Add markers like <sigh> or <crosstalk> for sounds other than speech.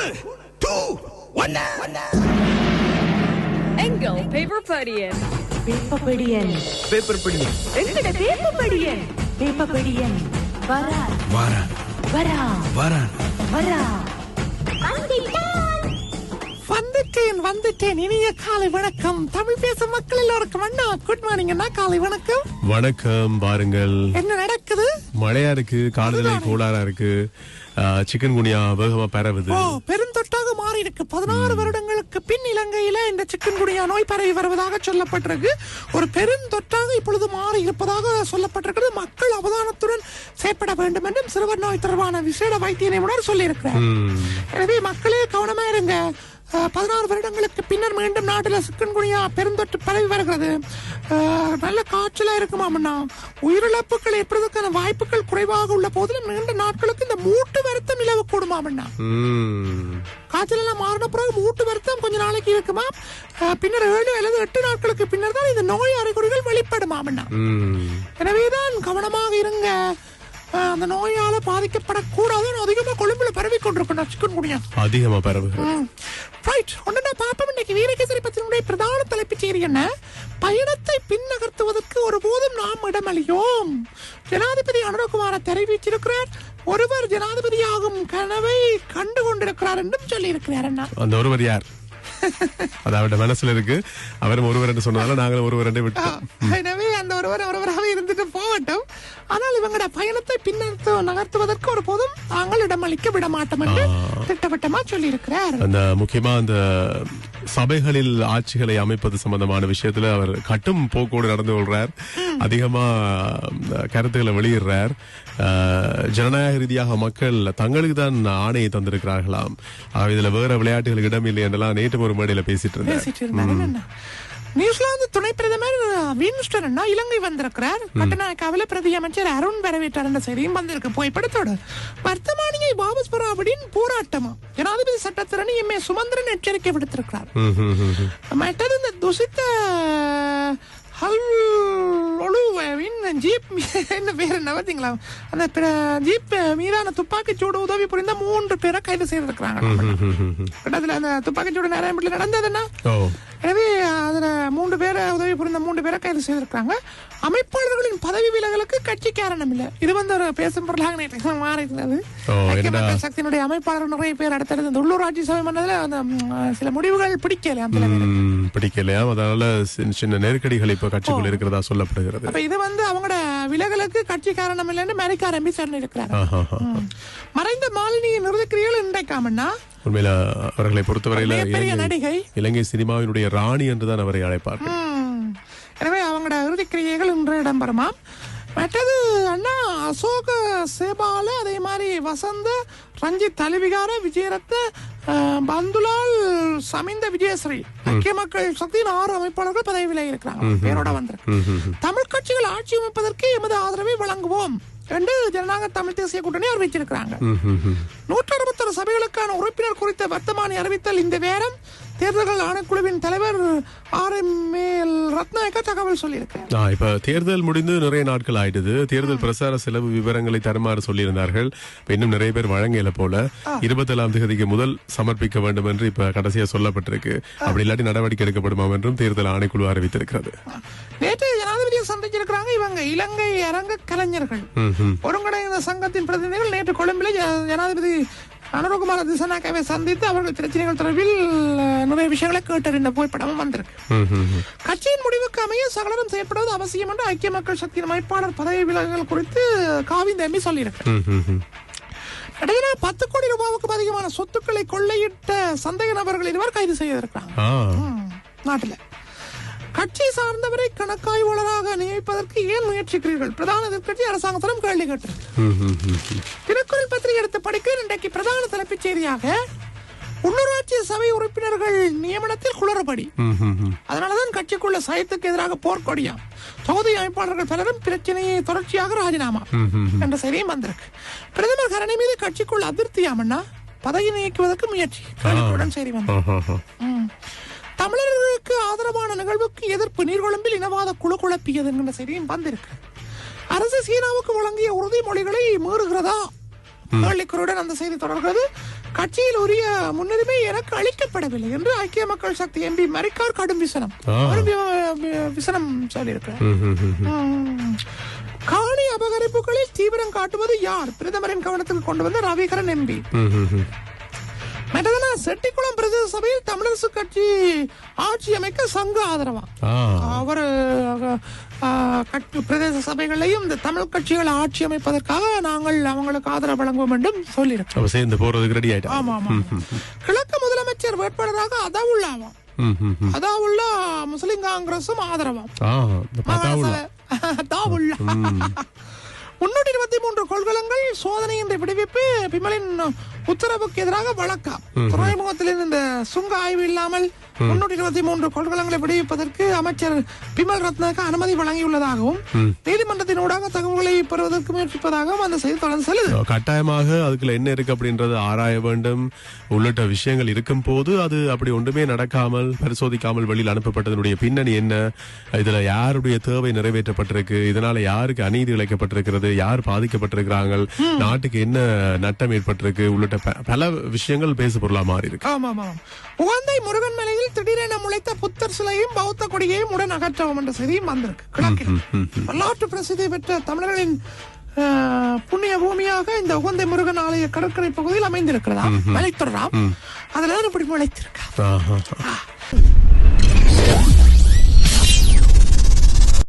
மூணு டூ ஒன்னு எங்கள் பேப்பர் படியன். வேப்பப்படியன் பேப்பர் படி எங்கட வேப்பப்படியன் வேப்பப்படியன் வரா வாரான். வரா வாரான். வரா வந்துட்டேன். வந்துட்டேன் இனிய காலை வணக்கம். தமிழ் பேசும் மக்கள் எல்லோருக்கும் அண்ணா குட் மார்னிங் அண்ணா காலை வணக்கம். வணக்கம் பாருங்கள் என்ன நடக்குது மழையா இருக்கு காலநிலை கோளாறா இருக்கு. சிக்கன் குனியா வேகமா பரவுது. பெருந்தொட்டாக மாறி இருக்கு பதினாறு வருடங்களுக்கு பின் இலங்கையில இந்த சிக்கன் குடியா நோய் பரவி வருவதாக சொல்லப்பட்டிருக்கு. ஒரு பெருந்தொற்றாக இப்பொழுது மாறி இருப்பதாக சொல்லப்பட்டிருக்கிறது. மக்கள் அவதானத்துடன் செயற்பட வேண்டும் என்றும் சிறுவர் நோய் தொடர்பான விசேட வைத்திய நிபுணர் சொல்லியிருக்கிறார். எனவே மக்களே கவனமா இருங்க. பதினாறு வருடங்களுக்கு பின்னர் மீண்டும் நாட்டில் சிக்கன் குனியா பெருந்தொற்று பரவி வருகிறது. நல்ல காய்ச்சலா இருக்குமாமண்ணா உயிரிழப்புகள் ஏற்படுவதற்கான வாய்ப்புகள் குறைவாக உள்ள போதிலும் நீண்ட நாட்களுக்கு இந்த மூட்டு வருத்தம் நிலவக்கூடுமாமண்ணா ம். காய்ச்சல் எல்லாம் மாறின பிறகு மூட்டு வருத்தம் கொஞ்ச நாளைக்கு இருக்குமா? பின்னர் ஏழு அல்லது எட்டு நாட்களுக்கு பின்னர் தான் இந்த நோய் அறிகுறிகள் வெளிப்படுமாமண்ணா ம். எனவேதான் கவனமாக இருங்க. அந்த நோயால பாதிக்கப்படக்கூடாதுன்னு அதிகமா கொழும்புல பரவி கொண்டிருக்கணும் சிக்கன் குடியா அதிகமா பரவு ரைட் உடனே நான் பாப்போம் இன்னைக்கு வீரகேசரி பத்தினுடைய பிரதான தலைப்புச் செய்தி என்ன? பயணத்தை பின்னகர்த்துவதற்கு ஒருபோதும் நாம் இடமளியோம். ஜனாதிபதி அனுரகுமார தெரிவிச்சிருக்கிறார் ஒருவர் ஜனாதிபதியாகும் கனவை கண்டு கொண்டிருக்கிறார் என்றும் சொல்லியிருக்கிறார் அண்ணா. அந்த ஒருவர் யார்? <laughs> அது அவருடைய மனசுல இருக்கு. அவரும் ஒருவர் என்று சொன்னதால நாங்களும் ஒருவர் என்று விட்டோம். எனவே அந்த ஒருவர் ஒருவராக இருந்துட்டு போகட்டும். ஆனால் இவங்களோட பயணத்தை பின்னர்த்து நகர்த்துவதற்கு ஒருபோதும் தாங்கள் இடமளிக்க விட மாட்டோம் என்று திட்டவட்டமா சொல்லி இருக்கிறார் அந்த முக்கியமா அந்த சபைகளில் ஆட்சிகளை அமைப்பது சம்பந்தமான விஷயத்துல அவர் கட்டும் போக்கோடு நடந்து கொள்றார். அதிகமா கருத்துக்களை வெளியிடுறார். ஜனநாயக ரீதியாக மக்கள் தங்களுக்கு தான் ஆணையை தந்திருக்கிறார்களாம். இதுல வேற விளையாட்டுகளுக்கு இடம் இல்லை என்றெல்லாம் நேற்று ஒரு மேடையில பேசிட்டு என்ன நியூசிலாந்து துணை பிரதமர் வின்ஸ்டன் அண்ணா இலங்கை வந்திருக்கிறார். கட்டநாயக்காவில பிரதி அமைச்சர் அருண் வரவேற்றார் என்ற செய்தியும் வந்திருக்கு. புகைப்படத்தோடு வர்த்தமானியை வாபஸ் பெற அப்படின்னு போராட்டமா? ஜனாதிபதி சட்டத்திரணி எம் ஏ சுமந்திரன் எச்சரிக்கை விடுத்திருக்கிறார். மற்றது இந்த துசித்த ஹல் ஜீப் மீ- <laughs> என்ன பேர் என்ன பார்த்தீங்களா அந்த ஜீப் மீதான துப்பாக்கிச் சூடு உதவி புரிந்த மூன்று பேரை கைது செய்திருக்கிறாங்க அதுல <laughs> அந்த துப்பாக்கிச் சூடு நிறைய நடந்ததுன்னா எனவே அதுல மூன்று பேரை உதவி புரிந்த மூன்று பேரை கைது செய்திருக்காங்க அமைப்பாளர்களின் பதவி விலகலுக்கு கட்சி காரணம் இல்ல இது வந்து ஒரு பேசும் பொருளாக நேற்று மாறி இருந்தது ஐக்கிய? மக்கள் சக்தியினுடைய அமைப்பாளர் நிறைய பேர் அடுத்தடுத்து இந்த உள்ளூராட்சி சபை மன்றத்துல சில முடிவுகள் பிடிக்கல பிடிக்கலையா அதனால சின்ன நெருக்கடிகள் இப்ப கட்சிக்குள் இருக்கிறதா சொல்லப்படுகிறது. அப்ப இது வந்து அவங்களோட விலகலுக்கு கட்சி காரணம் இல்லைன்னு அமெரிக்கா ஆரம்பி சொல்லியிருக்கிறார் ஆஹாஹா. மறைந்த மாலினியின் இறுதிக்கிரியில் இன்றைக்காமன்னா உண்மையில அவர்களை பொறுத்தவரையில இலங்கை- நடிகை. இலங்கை சினிமாவினுடைய ராணி என்றுதான் அவரை அழைப்பார்கள். இறுதிக்கிரியைகள் இன்று இடம்பெறுமா மற்றது அண்ணா அசோக சேபால அதே மாதிரி வசந்த ரஞ்சித் தலிவிகார விஜயரத்ன அஹ், பந்துலால் சமிந்த விஜயஸ்ரீ. ஐக்கிய மக்கள் சக்தியின் ஆறு அமைப்பாளர்கள் பதவி விலகி இருக்கிறாங்க பேரோட வந்திருக்கு. தமிழ் கட்சிகள் ஆட்சி அமைப்பதற்கு எமது ஆதரவை வழங்குவோம் என்று ஜனநாயக தமிழ் தேசிய கூட்டணி அறிவிச்சிருக்கிறாங்க. நூற்று அறுபத்தொரு சபைகளுக்கான உறுப்பினர் குறித்த வர்த்தமானி அறிவித்தல் இந்த வேரம் தேர்தல்கள் ஆணைக்குழுவின் தலைவர் ஆர் எம் எல் ரத்நாயக்கா தகவல் சொல்லியிருக்கிறார். ஆ, இப்ப தேர்தல் முடிந்து நிறைய நாட்கள் ஆயிடுது. தேர்தல் பிரசார செலவு விவரங்களை தருமாறு சொல்லியிருந்தார்கள். இன்னும் நிறைய பேர் வழங்கல போல. இருபத்தேழாம் தேதிக்கு முதல் சமர்ப்பிக்க வேண்டும் என்று இப்ப கடைசியா சொல்லப்பட்டிருக்கு. அப்படி இல்லாட்டி நடவடிக்கை எடுக்கப்படுமாம் என்றும் தேர்தல் ஆணைக்குழு அறிவித்திருக்கிறது. நேற்று ஜனாதிபதியை சந்திச்சிருக்கிறாங்க இவங்க. இலங்கை அரங்க கலைஞர்கள். ஒருங்கிணைந்த சங்கத்தின் பிரதிநிதிகள் நேற்று கொழும்பில் ஜனாதிபதி அனுரகுமார திசநாயக்காவை சந்தித்து அவர்கள் பிரச்சனைகள் தொடர்பில் நிறைய விஷயங்களை கேட்டறிந்த புகைப்படமும் வந்திருக்கு. கட்சியின் முடிவுக்கு அமைய சகலரும் செயற்படுவது அவசியம் என்று ஐக்கிய மக்கள் சக்தியின் அமைப்பாளர் பதவி விலகல் குறித்து காவிந்த எம்பி சொல்லியிருக்கிறார். ம், ம், ம். இடையில பத்து கோடி ரூபாவுக்கு அதிகமான சொத்துக்களை கொள்ளையிட்ட சந்தேக நபர்கள் இருவர் கைது செய்திருக்கிறாங்க. நாட்டுல. கட்சி சார்ந்தவரை கணக்காய்வாளராக நியமிப்பதற்கு ஏன் முயற்சிக்கிறீர்கள் பிரதான எதிர்க்கட்சி அரசாங்கத்திடம் கேள்வி ம். திருக்குறள் பத்திரிகை எடுத்து படிக்க இன்றைக்கு பிரதான தலைப்புச் செய்தியாக உள்ளூராட்சி சபை உறுப்பினர்கள் நியமனத்தில் குளறுபடி. அதனாலதான் கட்சிக்குள்ள சயத்துக்கு எதிராக போர்க்கொடியாம் தொகுதி அமைப்பாளர்கள் பலரும் பிரச்சனையை தொடர்ச்சியாக ராஜினாமா என்ற செய்தியும் வந்திருக்கு பிரதமர் கரணி மீது கட்சிக்குள் அதிருப்தியாமன்னா பதவி நீக்குவதற்கு முயற்சி செய்தி வந்தது. தமிழர்களுக்கு ஆதரவான நிகழ்வுக்கு எதிர்ப்பு நீர்கொழும்பில் இனவாத குழு குழப்பியது என்கிற செய்தியும் வந்திருக்கு. அரசு சீனாவுக்கு வழங்கிய உறுதிமொழிகளை மீறுகிறதா? கேள்விக்குறியுடன் அந்த செய்தி தொடர்கிறது. கட்சியில் உரிய முன்னுரிமை எனக்கு அளிக்கப்படவில்லை என்று ஐக்கிய மக்கள் சக்தி எம்பி மரிக்கார் கடும் விசனம் விசனம். ம். காணி அபகரிப்புகளில் தீவிரம் காட்டுவது யார்? பிரதமரின் கவனத்துக்கு கொண்டு வந்த ரவிகரன் எம்பி. ம், ம், ம். மற்றதுனா செட்டிக்குளம் பிரதேச சபையில் தமிழரசு கட்சி ஆட்சி அமைக்க சங்க ஆதரவா? அவர் பிரதேச சபைகளையும் இந்த தமிழ் கட்சிகள் ஆட்சி அமைப்பதற்காக நாங்கள் அவங்களுக்கு ஆதரவு வழங்குவோம் என்றும் சொல்லியிருக்கோம். சேர்ந்து போறதுக்கு ரெடி ஆயிட்டா ஆமா ஆமா. கிழக்கு முதலமைச்சர் வேட்பாளராக அதாவுல்லாவாம் ம், ம், ம். அதாவுல்லா முஸ்லிம் காங்கிரசும் ஆதரவாம் தாவுல்லா <laughs> முன்னூற்றி இருபத்தி மூன்று கொள்கலங்கள் சோதனையின்றி விடுவிப்பு பிமலின் உத்தரவுக்கு எதிராக வழக்கா துறைமுகத்தில் இந்த சுங்க ஆய்வு இல்லாமல் முன்னூற்றி இருபத்தி மூன்று கொள்கலங்களை விடுவிப்பதற்கு அமைச்சர் பிமல் ரத்னாக்கு அனுமதி வழங்கியுள்ளதாகவும் நீதிமன்றத்தின் ஊடாக தகவல்களை பெறுவதற்கு முயற்சிப்பதாகவும் அந்த செய்தி தொடர்ந்து செல்லுது. கட்டாயமாக அதுக்குள்ள என்ன இருக்கு அப்படின்றது ஆராய வேண்டும். உள்ளிட்ட விஷயங்கள் இருக்கும் போது அது அப்படி ஒன்றுமே நடக்காமல் பரிசோதிக்காமல் வெளியில் அனுப்பப்பட்டதனுடைய பின்னணி என்ன? இதுல யாருடைய தேவை நிறைவேற்றப்பட்டிருக்கு? இதனால யாருக்கு அநீதி இழைக்கப்பட்டிருக்கிறது? யார் பாதிக்கப்பட்டிருக்கிறாங்க நாட்டுக்கு என்ன நட்டம் ஏற்பட்டிருக்கு? உள்ளிட்ட பல விஷயங்கள் பேசு பொருளா மாறி இருக்கு. ஆமாம் ஆமாம். உகந்தை முருகன் மலையில் திடீரென முளைத்த புத்தர் சிலையும் பௌத்த கொடியையும் உடன் அகற்றவும் என்ற செய்தியும் வந்திருக்கு. கிழக்கில் வரலாற்று பிரசித்தி பெற்ற தமிழர்களின் புண்ணிய பூமியாக இந்த உகந்தை முருகன் ஆலய கடற்கரை பகுதியில் அமைந்திருக்கிறதா மலைத்தொடராம் அதுல இப்படி முளைத்திருக்கா ஆஹா.